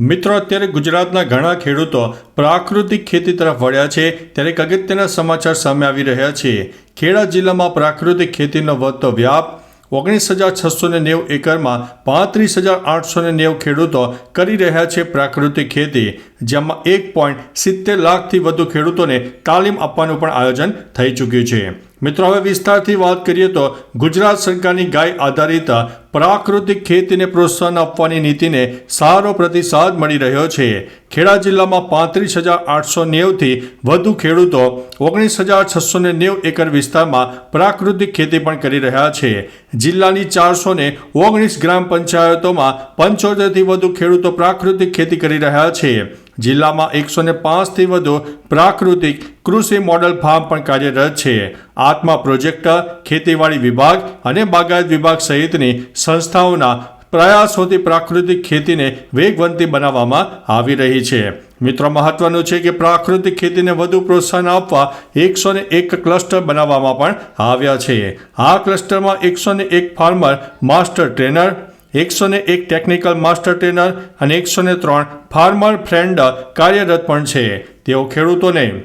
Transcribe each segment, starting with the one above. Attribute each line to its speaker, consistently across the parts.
Speaker 1: મિત્રો, અત્યારે ગુજરાતના ઘણા ખેડૂતો પ્રાકૃતિક ખેતી તરફ વળ્યા છે. ત્યારે એક અગત્યના સમાચાર સામે આવી રહ્યા છે. ખેડા જિલ્લામાં પ્રાકૃતિક ખેતીનો વધતો વ્યાપ ઓગણીસ હજાર છસો ને નેવું એકરમાં પાંત્રીસ હજાર આઠસો ને નેવું ખેડૂતો કરી રહ્યા છે પ્રાકૃતિક ખેતી, જેમાં એક પોઈન્ટ સિત્તેર લાખથી વધુ ખેડૂતોને તાલીમ આપવાનું પણ આયોજન થઈ ચૂક્યું છે. મિત્રો, હવે વિસ્તારથી વાત કરીએ તો ગુજરાત સરકારની ગાય આધારિત પ્રાકૃતિક ખેતીને પ્રોત્સાહન આપવાની નીતિને સારો પ્રતિસાદ મળી રહ્યો છે. ખેડા જિલ્લામાં પાંત્રીસ હજાર આઠસો નેવથી વધુ ખેડૂતો ઓગણીસ હજાર છસો ને નેવું એકર વિસ્તારમાં પ્રાકૃતિક ખેતી પણ કરી રહ્યા છે. જિલ્લાની ચારસો ને ઓગણીસ ગ્રામ પંચાયતોમાં પંચોતેરથી વધુ ખેડૂતો પ્રાકૃતિક ખેતી કરી રહ્યા છે. જિલ્લામાં એકસો ને પાંચથી વધુ પ્રાકૃતિક કૃષિ મોડલ ફાર્મ પણ કાર્યરત છે. આત્મા પ્રોજેક્ટ ખેતીવાડી વિભાગ અને બાગાયત વિભાગ સહિતની સંસ્થાઓના પ્રયાસોથી પ્રાકૃતિક ખેતીને વેગવંતી બનાવવામાં આવી રહી છે. મિત્રો, મહત્વનું છે કે પ્રાકૃતિક ખેતીને વધુ પ્રોત્સાહન આપવા એકસો એક ક્લસ્ટર બનાવવામાં પણ આવ્યા છે. આ ક્લસ્ટરમાં એકસો એક ફાર્મર, માસ્ટર ટ્રેનર એકસો ને એક ટેકનિકલ માસ્ટર ટ્રેનર અને એકસો ને ત્રણ ફાર્મર ફ્રેન્ડ કાર્યરત પણ છે. તેઓ ખેડૂતોને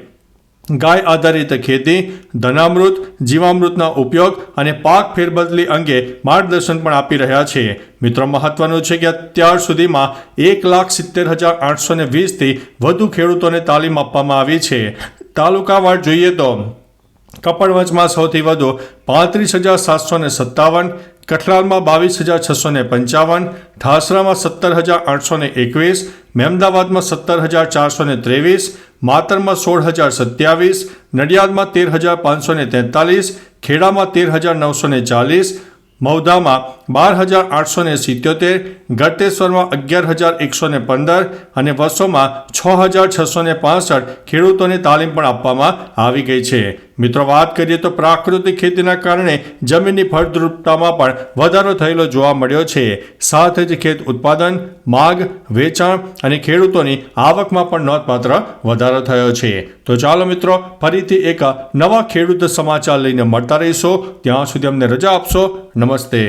Speaker 1: ગાય આધારિત ખેતી, ધનામૃત, જીવામૃતના ઉપયોગ અને પાક ફેરબદલી અંગે માર્ગદર્શન પણ આપી રહ્યા છે. મિત્રો, મહત્વનું છે કે અત્યાર સુધીમાં એક લાખ સિત્તેર હજાર આઠસો ને વીસથી વધુ ખેડૂતોને તાલીમ આપવામાં આવી છે. તાલુકાવાર જોઈએ તો કપડવંચમાં સૌથી વધુ પાંત્રીસ હજાર સાતસો ને સત્તાવન કઠલાલમાં બાવીસ હજાર છસો ને પંચાવન ઠાસરામાં સત્તર હજાર આઠસો ને એકવીસ મહેમદાવાદમાં સત્તર હજાર ચારસો ને ત્રેવીસ, માતરમાં સોળ હજાર સત્યાવીસ, નડિયાદમાં તેર હજાર પાંચસો ને તેતાલીસ, ખેડામાં તેર હજાર નવસો ને ચાલીસ મૌદામાં બાર હજાર આઠસો ને સિત્યોતેર ગળતેશ્વરમાં અગિયાર હજાર એકસો ને પંદર અને વસોમાં છ હજાર છસો ને પાસઠ ખેડૂતોને તાલીમ પણ આપવામાં આવી ગઈ છે. મિત્રો, વાત કરીએ તો પ્રાકૃતિક ખેતીના કારણે જમીનની ફળદ્રુપતામાં પણ વધારો થયેલો જોવા મળ્યો છે. સાથે જ ખેત ઉત્પાદન, માગ, વેચાણ અને ખેડૂતોની આવકમાં પણ નોંધપાત્ર વધારો થયો છે. તો ચાલો મિત્રો, ફરીથી એક નવા ખેડૂત સમાચાર લઈને મળતા રહીશો. ત્યાં સુધી અમને રજા આપશો. નમસ્તે.